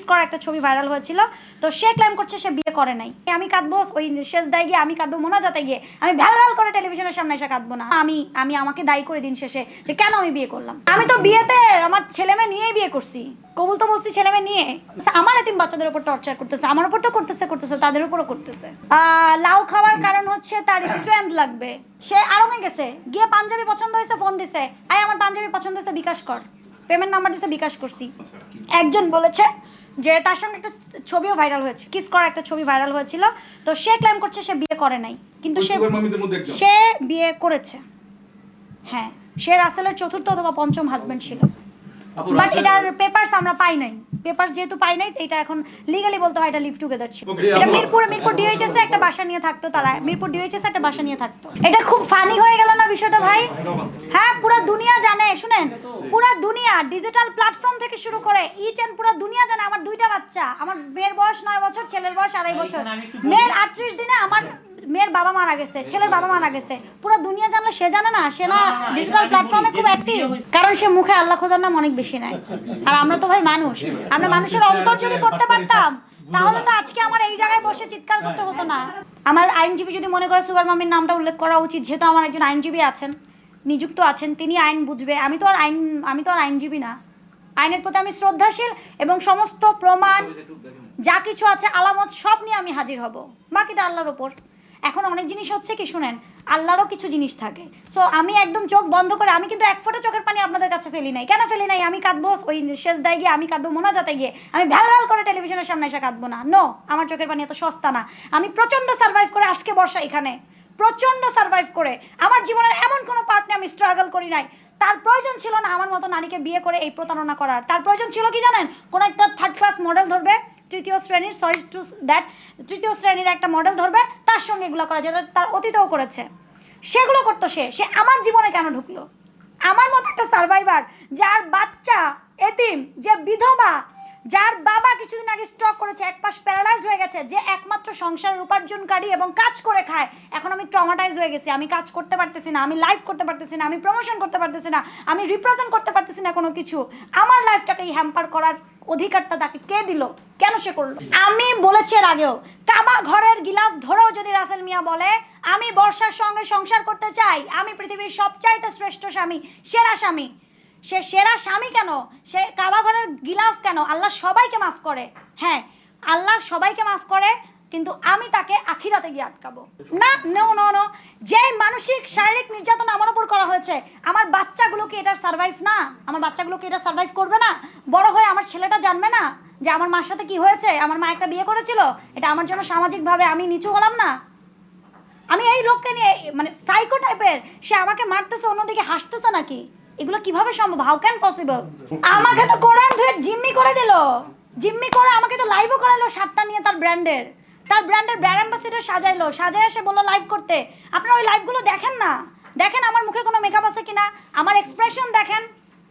Kiss করা একটা ছবি ভাইরাল হয়েছিল। তো সে ক্লেম করছে সে বিয়ে করে নাই। আমি কাঁদবো, ওই শেষ দায় গিয়ে আমি কাঁদবো মোনাজাতে গিয়ে আমি ভ্যাল ভ্যাল করে টেলিভিশনের সামনে এসে কাঁদবো না। আমি আমি আমাকে দায়ী করে দিন শেষে যে কেন আমি বিয়ে করলাম। আমি তো বিয়েতে আমার ছেলে মেয়ে নিয়েই বিয়ে করছি। কবুল তো বলছি ছেলে মেয়ে নিয়ে। আমার এতিম বাচ্চাদের উপর টর্চার করতেছে, আমার উপর তো করতেছে করতেছে, তাদের উপরও করতেছে। লাউ খাওয়ার কারণ হচ্ছে তার স্ট্রেংথ লাগবে। সে আরঙে গেছে। গিয়ে পাঞ্জাবি পছন্দ হয়েছে ফোন দিছে। আই আমার পাঞ্জাবি পছন্দ হয়েছে, বিকাশ কর। পেমেন্ট নাম্বার দিছে, বিকাশ করছি। একজন বলেছে যে তার সঙ্গে একটা ছবিও ভাইরাল হয়েছে। কিস করা একটা ছবি ভাইরাল হয়েছিল। তো সে ক্লেম করছে সে বিয়ে করে নাই। কিন্তু সে। সে বিয়ে করেছে। হ্যাঁ সে রাসেলের চতুর্থ অথবা পঞ্চম হাজবেন্ড ছিল। বাট এটার পেপারস আমরা পাই নাই। পেপারস যেহেতু পাই নাই এটা এখন লিগালি বলতে হয় এটা লিভ টুগেদার ছিল। এটা মিরপুর মিরপুর ডিএইচএস একটা বাসা নিয়ে থাকতো তারা। মিরপুর ডিএইচএস একটা বাসা নিয়ে থাকতো। এটা খুব ফানি হয়ে গেল না বিষয়টা ভাই? হ্যাঁ পুরো দুনিয়া জানে শুনেন। পুরো দুনিয়া ডিজিটাল প্ল্যাটফর্ম থেকে শুরু করে ইচ এন্ড পুরো দুনিয়া জানে। আমার দুইটা বাচ্চা আমার মেয়ের বয়স নয় বছর ছেলের বয়স আড়াই বছর। মেয়ের আটত্রিশ দিনে মেয়ের বাবা মারা গেছে ছেলের বাবা মারা গেছে। পুরো দুনিয়া জানলে সে জানে না সে না ডিজিটাল প্ল্যাটফর্মে খুব অ্যাক্টিভ কারণ সে মুখে আল্লাহ খোদার নাম অনেক বেশি নেয়। আর আমরা তো ভাই মানুষ আমরা মানুষের অন্তর যদি পড়তে পারতাম তাহলে তো আজকে আমার এই জায়গায় বসে চিৎকার করতে হতো না। আমার আইনজীবী যদি মনে করে সুগার মামির নামটা উল্লেখ করা উচিত যেহেতু আমার একজন আইনজীবী আছেন নিযুক্ত আছেন তিনি আইন বুঝবে। আমি তো আর আইন আমি তো আর আইনজীবী না। আইনের প্রতি আমি শ্রদ্ধাশীল এবং সমস্ত প্রমাণ যা কিছু আছে আলামত সব নিয়ে আমি হাজির হব। বাকিটা আল্লাহর ওপর এখন অনেক জিনিস হচ্ছে কি, শুনেন, আল্লাহরও কিছু জিনিস থাকে। সো আমি একদম চোখ বন্ধ করে, আমি কিন্তু এক ফোঁটা চোখের পানি আপনাদের কাছে ফেলি নাই। কেন ফেলি নাই? আমি কাঁদবো, ওই শেষ দায় গিয়ে আমি কাঁদবো, মোনাজাতে গিয়ে। আমি ভ্যাল ভ্যাল করে টেলিভিশনের সামনে এসে কাঁদবো না। নো আমার চোখের পানি এত সস্তা না। আমি প্রচণ্ড সার্ভাইভ করে আজকে বর্ষা এখানে। প্রচণ্ড সার্ভাইভ করে। আমার জীবনের এমন কোনো পার্ট নিয়ে আমি স্ট্রাগল করি নাই। তার প্রয়োজন ছিল না আমার মতো নারীকে বিয়ে করে এই প্রতারণা করার। তার প্রয়োজন ছিল কি জানেন? কোনো একটা থার্ড ক্লাস মডেল ধরবে তৃতীয় শ্রেণির সরি টু দ্যাট তৃতীয় শ্রেণির একটা মডেল ধরবে, তার সঙ্গে এগুলো করা যেটা তার অতীতেও করেছে। সেগুলো করতো সে সে আমার জীবনে কেন ঢুকলো? আমার মতো একটা সার্ভাইভার যার বাচ্চা এতিম, যে বিধবা, যার বাবা কিছুদিন আগে স্ট্রক করেছে, এক পাশ প্যারালাইজড হয়ে গেছে, যে একমাত্র সংসারের উপার্জনকারী এবং কাজ করে খায়, এখন আমি ট্রমাটাইজ হয়ে গেছি, আমি কাজ করতে পারতেছি না, আমি লাইভ করতে পারতেছি না, আমি প্রমোশন করতে পারতেছি না, আমি রিপ্রেজেন্ট করতে পারতেছি না কোনো কিছু। আমার লাইফটাকে হ্যাম্পার করার অধিকারটা তাকে কে দিল? কেন সে করল? আমি বলেছি এর আগেও, কাবা ঘরের গিলাফ ধরেও যদি রাসেল মিয়া বলে, আমি বর্ষার সঙ্গে সংসার করতে চাই, আমি পৃথিবীর সবচাইতে শ্রেষ্ঠ স্বামী, সেরা স্বামী। সে সেরা স্বামী কেন? সে কাবা ঘরের গিলাফ কেন? আল্লাহ সবাইকে মাফ করে। হ্যাঁ আল্লাহ সবাইকে মাফ করে কিন্তু আমি তাকে আখিরাতে গিয়ে আটকাবো। না নো নো নো যে মানসিক, শারীরিক নির্যাতন আমার উপর করা হয়েছে, আমার বাচ্চাগুলো কি এটার সার্ভাইভ না, আমার বাচ্চাগুলো কি এটা সার্ভাইভ করবে না, বড় হয়ে আমার ছেলেটা জানবে না যে আমার মার সাথে কি হয়েছে, আমার মা একটা বিয়ে করেছিল, এটা আমার জন্য সামাজিকভাবে আমি নিচু হলাম না। আমি এই লোককে নিয়ে মানে সাইকো টাইপের সে আমাকে মারতেছে, অন্যদিকে হাসতেছে নাকি? এগুলো কীভাবে সম্ভব? হাউ ক্যান পসিবল আমাকে তো কোরআন ধুয়ে জিম্মি করে দিল। জিম্মি করে আমাকে তো লাইভও করালো শার্টটা নিয়ে তার ব্র্যান্ডের তার ব্র্যান্ডের ব্র্যান্ড অ্যাম্বাসিডার সাজাইলো। সাজায় এসে বলল লাইভ করতে। আপনারা ওই লাইভগুলো দেখেন না? দেখেন আমার মুখে কোনো মেকআপ আছে কিনা? আমার এক্সপ্রেশন দেখেন।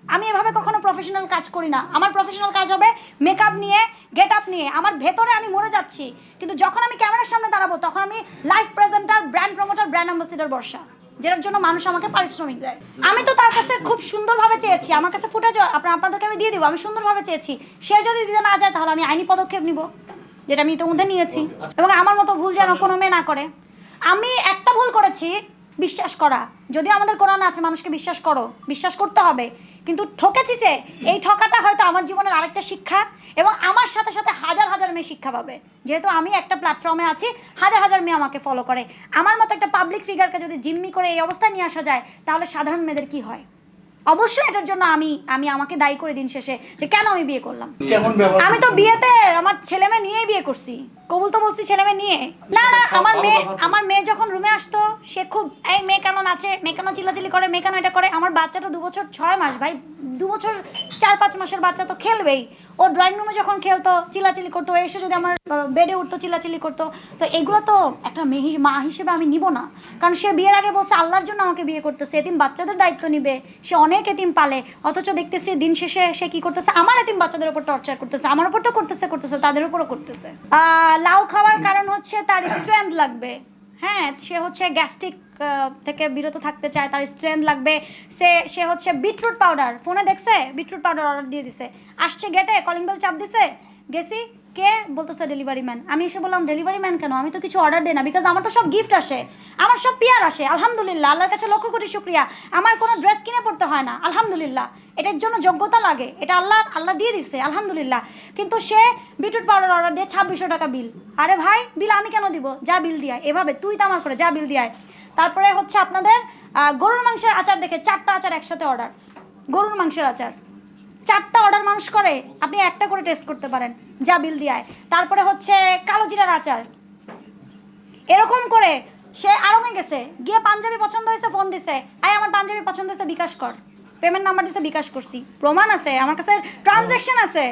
আমি এভাবে কখনো প্রফেশনাল কাজ করি না। আমার প্রফেশনাল কাজ হবে মেকআপ নিয়ে গেট আপ নিয়ে। আমার ভেতরে আমি মরে যাচ্ছি। কিন্তু যখন আমি ক্যামেরার সামনে দাঁড়াবো, তখন আমি live presenter brand promoter brand ambassador Barsha, যেটার জন্য মানুষ আমাকে পারিশ্রমিক দেয়। আমি তো তার কাছে খুব সুন্দরভাবে চেয়েছি। আমার কাছে ফুটেজ আপনার, আপনাদেরকে আমি দিয়ে দিব। আমি সুন্দরভাবে চেয়েছি। সে যদি দিতে না যায়, তাহলে আমি আইনি পদক্ষেপ নিব। যেটা আমি ইতিমধ্যে নিয়েছি। এবং আমার মতো ভুল যেন কোনো মেয়ে না করে। আমি একটা ভুল করেছি, বিশ্বাস করা। যদিও আমাদের কোরআন আছে, মানুষকে বিশ্বাস করো, বিশ্বাস করতে হবে। কিন্তু ঠকেছি যে, এই ঠকাটা হয়তো আমার জীবনের আরেকটা শিক্ষা এবং আমার সাথে সাথে হাজার হাজার মেয়ে শিক্ষা পাবে। যেহেতু আমি একটা প্ল্যাটফর্মে আছি, হাজার হাজার মেয়ে আমাকে ফলো করে। আমার মতো একটা পাবলিক ফিগারকে যদি জিম্মি করে এই অবস্থায় নিয়ে আসা যায়, তাহলে সাধারণ মেয়েদের কি হয়? অবশ্যই এটার জন্য আমি আমি আমাকে দায়ী করে দিন শেষে যে কেন আমি বিয়ে করলাম। আমি তো বিয়েতে আমার ছেলে মেয়ে নিয়েই বিয়ে করছি। কবুল তো বলছি ছেলে মেয়ে নিয়ে। না না আমার মেয়ে আমার মেয়ে যখন রুমে আসতো সে খুব এই মেয়ে কেন নাচে মেয়ে কেন চিল্লাচিল্লি করে মেয়ে কেন এটা করে? আমার বাচ্চাটা দু বছর ছয় মাস ভাই। দু বছর চার পাঁচ মাসের বাচ্চা তো খেলবেই। ও ড্রয়িং রুমে যখন খেলতো চিল্লাচিল্লি করতো এসে যদি আমার বেডে উঠতো চিল্লাচিল্লি করতো। তো এগুলো তো একটা মেয়ে মা হিসেবে আমি নিব না। কারণ সে বিয়ের আগে বসে আল্লাহর জন্য আমাকে বিয়ে করতেছে। এতিম বাচ্চাদের দায়িত্ব নিবে। সে অনেক এতিম পালে। অথচ দেখতেছি দিন শেষে সে কি করতেছে? আমার এতিম বাচ্চাদের উপর টর্চার করতেছে। আমার উপর তো করতেছে করতেছে তাদের উপরও করতেছে। লাউ খাওয়ার কারণ হচ্ছে তার স্ট্রেংথ লাগবে। হ্যাঁ সে হচ্ছে গ্যাস্ট্রিক থেকে বিরত থাকতে চায় তার স্ট্রেংথ লাগবে। সে সে হচ্ছে বিটরুট পাউডার ফোনে দেখছে? বিটরুট পাউডার অর্ডার দিয়ে দিছে। আসছে গেটে কলিং বেল চাপ দিছে? গেছি কে বলতেছে ডেলিভারি ম্যান আমি এসে বললাম ডেলিভারি ম্যান কেন? আমি তো কিছু অর্ডার দিই না বিকজ আমার তো সব গিফট আসে। আমার সব পিয়ার আসে, আলহামদুলিল্লাহ, আল্লাহর কাছে লক্ষ্য করি শুক্রিয়া। আমার কোনো ড্রেস কিনে পড়তে হয় না, আলহামদুলিল্লাহ। এটার জন্য যোগ্যতা লাগে, এটা আল্লাহ আল্লাহ দিয়ে দিচ্ছে আলহামদুলিল্লাহ। কিন্তু সে বিটুট পাউডার অর্ডার দিয়ে ছাব্বিশশো টাকা বিল আরে ভাই বিল আমি কেন দিব? যা বিল দিয়ে এভাবে তুই তো আমার করে যা বিল দিয়ে তারপরে হচ্ছে আপনাদের গরুর মাংসের আচার দেখে চারটা আচার একসাথে অর্ডার গরুর মাংসের আচার। চারটা অর্ডার মানুষ করে, আপনি একটা করে টেস্ট করতে পারেন, যা বিল দিয়ায় তারপরে হচ্ছে কালো জিরার আচার। এরকম করে সে আরঙে গেছে, গিয়ে পাঞ্জাবি পছন্দ হয়েছে ফোন দিছে, আয়, আমার পাঞ্জাবি পছন্দ হয়েছে, বিকাশ কর। পেমেন্ট নাম্বার দিছে, বিকাশ করছি। প্রমাণ আছে, আমার কাছে ট্রানজ্যাকশন আছে।